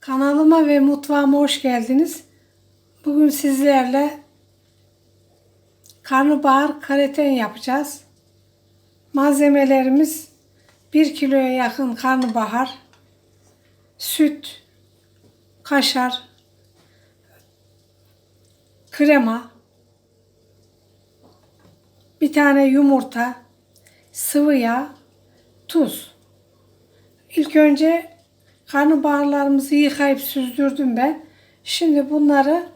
Kanalıma ve mutfağıma hoş geldiniz. Bugün sizlerle karnabahar kareten yapacağız. Malzemelerimiz 1 kiloya yakın karnabahar, süt, kaşar, krema, bir tane yumurta, sıvı yağ, tuz. İlk önce karnabaharlarımızı yıkayıp süzdürdüm ben. Şimdi bunları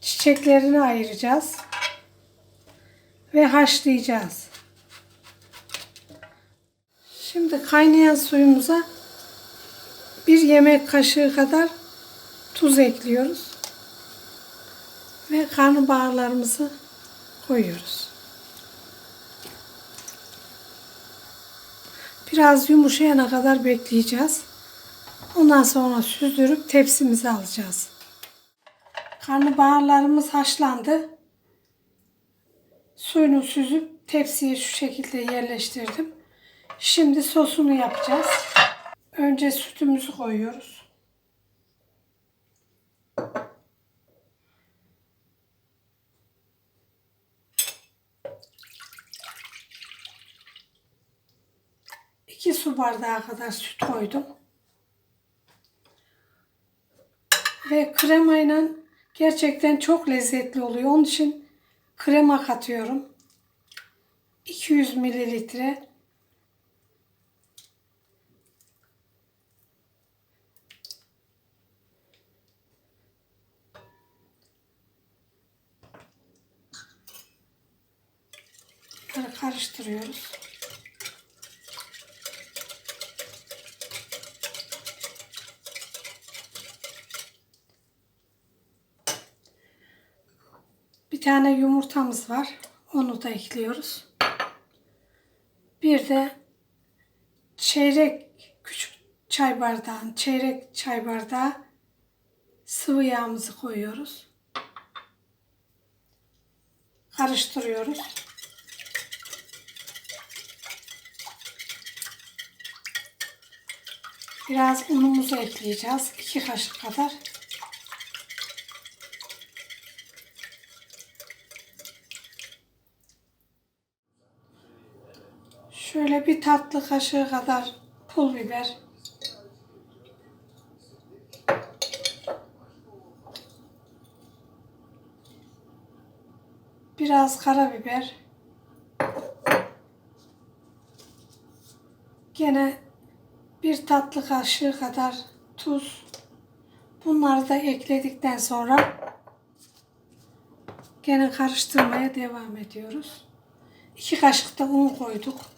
çiçeklerini ayıracağız ve haşlayacağız. Şimdi kaynayan suyumuza bir yemek kaşığı kadar tuz ekliyoruz ve karnabaharlarımızı koyuyoruz. Biraz yumuşayana kadar bekleyeceğiz. Ondan sonra süzdürüp tepsimize alacağız. Karnabaharlarımız haşlandı. Suyunu süzüp tepsiye şu şekilde yerleştirdim. Şimdi sosunu yapacağız. Önce sütümüzü koyuyoruz. İki su bardağı kadar süt koydum. Ve kremayla gerçekten çok lezzetli oluyor. Onun için krema katıyorum. 200 mililitre. Karıştırıyoruz. Tane yumurtamız var. Onu da ekliyoruz. Bir de çeyrek küçük çay bardağın çeyrek çay bardağı sıvı yağımızı koyuyoruz. Karıştırıyoruz. Biraz unumuzu ekleyeceğiz. 2 kaşık kadar. Şöyle bir tatlı kaşığı kadar pul biber. Biraz karabiber. Gene bir tatlı kaşığı kadar tuz. Bunları da ekledikten sonra gene karıştırmaya devam ediyoruz. 2 kaşık da un koyduk.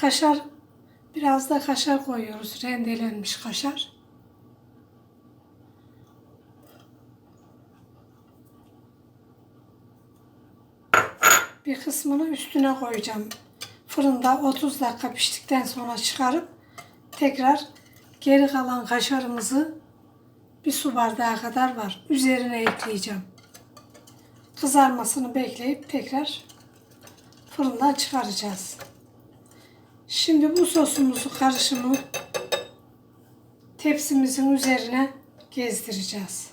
Kaşar biraz da kaşar koyuyoruz. Rendelenmiş kaşar. Bir kısmını üstüne koyacağım. Fırında 30 dakika piştikten sonra çıkarıp tekrar geri kalan kaşarımızı bir su bardağı kadar var. Üzerine ekleyeceğim. Kızarmasını bekleyip tekrar fırından çıkaracağız. Şimdi bu sosumuzu karışımı tepsimizin üzerine gezdireceğiz.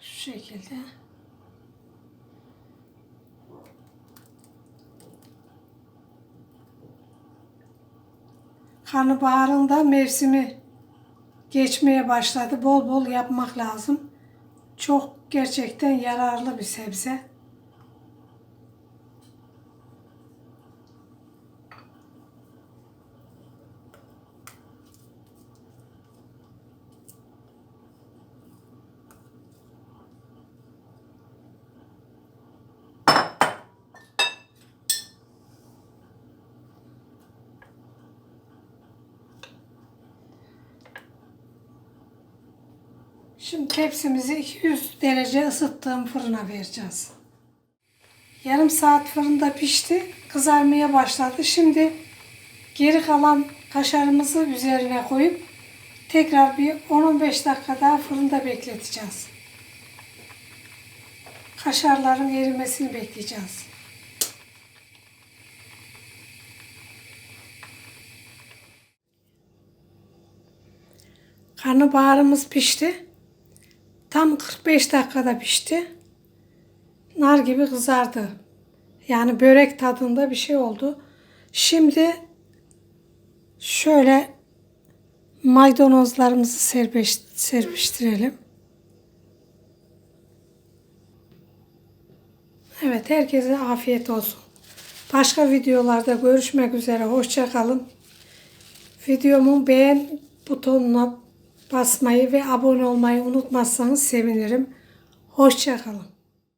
Şu şekilde. Karnabaharın da mevsimi geçmeye başladı. Bol bol yapmak lazım. Çok gerçekten yararlı bir sebze. Şimdi tepsimizi 200 derece ısıttığım fırına vereceğiz. Yarım saat fırında pişti. Kızarmaya başladı. Şimdi geri kalan kaşarımızı üzerine koyup Tekrar bir 10-15 dakika daha fırında bekleteceğiz. Kaşarların erimesini bekleyeceğiz. Karnabaharımız pişti. Tam 45 dakikada pişti. Nar gibi kızardı. Yani börek tadında bir şey oldu. Şimdi şöyle maydanozlarımızı serpiştirelim. Evet herkese afiyet olsun. Başka videolarda görüşmek üzere. Hoşça kalın. Videomun beğen butonuna basmayı ve abone olmayı unutmazsanız sevinirim. Hoşça kalın.